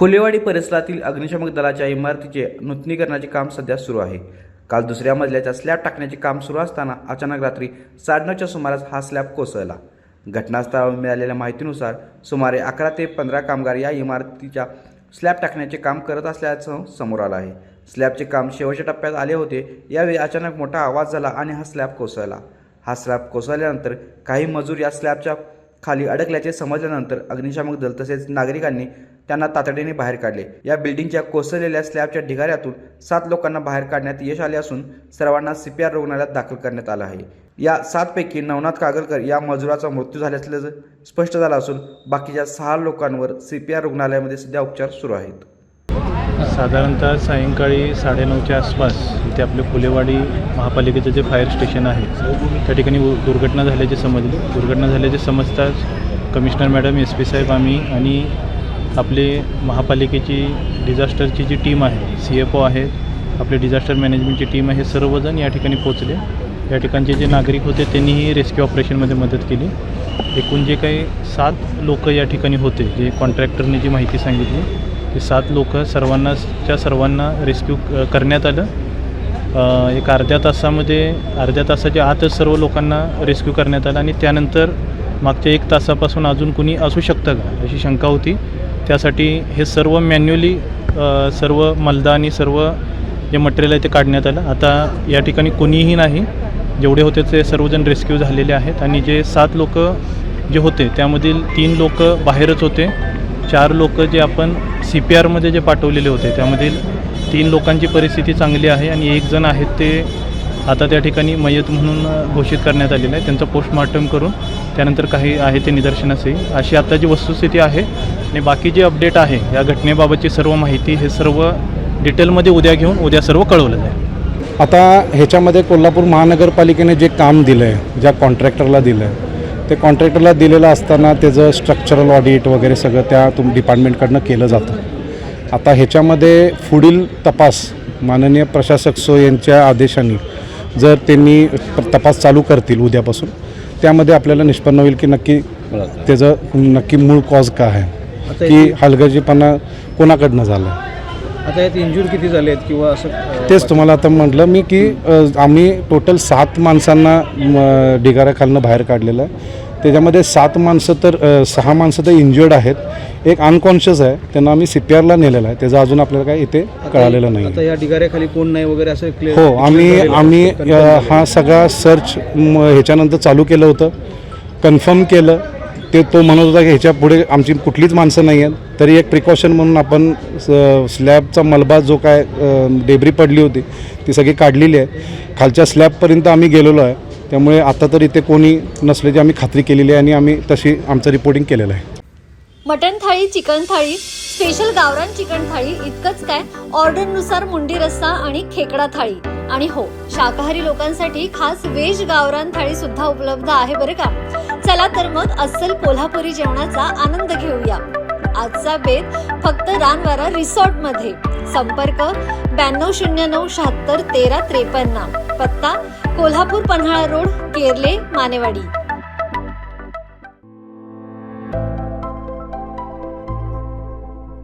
फुलेवाडी परिसरातील अग्निशमक दलाच्या इमारतीचे नूतनीकरणाचे काम सध्या सुरू आहे. काल दुसऱ्या मजल्याच्या स्लॅब टाकण्याचे काम सुरू असताना अचानक रात्री साडेनऊच्या सुमारास हा स्लॅब कोसळला. घटनास्थळावर मिळालेल्या माहितीनुसार सुमारे अकरा ते पंधरा कामगार या इमारतीच्या स्लॅब टाकण्याचे काम करत असल्याचं समोर आलं आहे. स्लॅबचे काम शेवटच्या टप्प्यात आले होते यावेळी अचानक मोठा आवाज झाला आणि हा स्लॅब कोसळला. हा स्लॅब कोसळल्यानंतर काही मजूर या स्लॅबच्या खाली अडकल्याचे समजल्यानंतर अग्निशामक दल तसेच नागरिकांनी त्यांना तातडीने बाहेर काढले. या बिल्डिंगच्या कोसळलेल्या स्लॅबच्या ढिगाऱ्यातून सात लोकांना बाहेर काढण्यात यश आले असून सर्वांना सीपीआर रुग्णालयात दाखल करण्यात आलं आहे. या सातपैकी नवनाथ कागलकर या मजुराचा मृत्यू झाल्याचं स्पष्ट झालं असून बाकीच्या सहा लोकांवर सीपीआर रुग्णालयामध्ये सध्या उपचार सुरू आहेत. साधारणतः सायंकाळी साडेनऊच्या आसपास इथे आपले फुलेवाडी महापालिकेचं जे फायर स्टेशन आहे त्या ठिकाणी दुर्घटना झाल्याचे समजले. दुर्घटना झाल्याचे समजताच कमिशनर मॅडम एस पी साहेब आम्ही आणि आपली महापालिकेची डिझास्टरची जी टीम आहे सी एफ ओ आहे आपले डिझास्टर मॅनेजमेंटची टीम आहे सर्वजण या ठिकाणी पोचले या ठिकाणचे जे नागरिक होते त्यांनीही रेस्क्यू ऑपरेशनमध्ये मदत केली. एकूण जे काही सात लोक या ठिकाणी होते जे कॉन्ट्रॅक्टरने जी माहिती सांगितली ते सात लोक सर्वांनाच्या सर्वांना रेस्क्यू करण्यात आलं. एक अर्ध्या तासामध्ये अर्ध्या तासाच्या आतच सर्व लोकांना रेस्क्यू करण्यात आलं आणि त्यानंतर मागच्या एक तासापासून अजून कुणी असू शकतं का अशी शंका होती. त्यासाठी हे सर्व मॅन्युअली सर्व मलदा आणि सर्व जे मटेरियल आहे ते काढण्यात आलं. आता या ठिकाणी कोणीही नाही. जेवढे होते ते सर्वजण रेस्क्यू झालेले आहेत. आणि जे सात लोक जे होते त्यामधील तीन लोक बाहेरच होते. चार लोक जे आपण सी पी आरमध्ये जे पाठवलेले होते त्यामधील तीन लोकांची परिस्थिती चांगली आहे आणि एक जण आहेत ते आता त्या ठिकाणी मयत म्हणून घोषित करण्यात आलेलं आहे. त्यांचं पोस्टमॉर्टम करून त्यानंतर काही आहे ते निदर्शनास येईल अशी आता जी वस्तुस्थिती आहे आणि बाकी जे अपडेट आहे या घटनेबाबतची सर्व माहिती हे सर्व डिटेलमध्ये उद्या घेऊन उद्या सर्व कळवलं जाईल आता ह्याच्यामध्ये कोल्हापूर महानगरपालिकेने जे काम दिलं आहे ज्या कॉन्ट्रॅक्टरला दिलं आहे ते कॉन्ट्रॅक्टरला दिलेलं असताना त्याचं स्ट्रक्चरल ऑडिट वगैरे सगळं त्या तुम डिपार्टमेंटकडनं केलं जातं. आता ह्याच्यामध्ये पुढील तपास माननीय प्रशासक सो यांच्या आदेशाने जर त्यांनी तपास चालू करतील उद्यापासून त्यामध्ये आपल्याला निष्पन्न होईल की नक्की त्याचं नक्की मूळ कॉज काय आहे. की हलगर्जीपणा कोणाकडनं झालं आता यात इंजूर किती झाले आहेत किंवा असं तेच तुम्हाला आता म्हटलं मी की आम्ही टोटल सात माणसांना ढिगाऱ्याखालनं बाहेर काढलेलं आहे. त्याच्यामध्ये सात माणसं तर सहा माणसं तर इंजुर्ड आहेत. एक अनकॉन्शियस आहे. त्यांना आम्ही सी पी आरला नेलेलं आहे. त्याचं अजून आपल्याला काय इथे कळालेलं नाही. आता या ढिगाऱ्याखाली कोण नाही वगैरे असं क्लिअर हो आम्ही आम्ही हा सगळा सर्च ह्याच्यानंतर चालू केलं होतं. कन्फर्म केलं. ते तो म्हणत होता की ह्याच्या पुढे आमची कुठलीच माणसं नाही आहेत. तरी एक प्रिकॉशन म्हणून आपण स्लॅबचा मलबा जो काय डेब्री पडली होती ती सगळी काढलेली आहे. खालच्या स्लॅबपर्यंत आम्ही गेलेलो आहे. त्यामुळे आता तर इथे कोणी नसल्याची आम्ही खात्री केलेली आहे आणि आम्ही तशी आमचं रिपोर्टिंग केलेलं आहे. मटन थाळी चिकन थाळी स्पेशल गावरान चिकन थाळी इतकंच काय? ऑर्डरनुसार मुंडी रस्सा आणि खेकडा थाळी. आणि हो शाकाहारी लोकांसाठी खास वेज गावरान थाळी सुद्धा उपलब्ध आहे बरं का? चला तर मग अस्सल कोल्हापुरी जेवणाचा आनंद घेऊया. आजचा बेत फक्त रानवारा रिसॉर्टमध्ये संपर्क ब्याण्णव शून्य नऊ शहात्तर तेरा त्रेपन्न. पत्ता कोल्हापूर पन्हाळा रोड केरले मानेवाडी.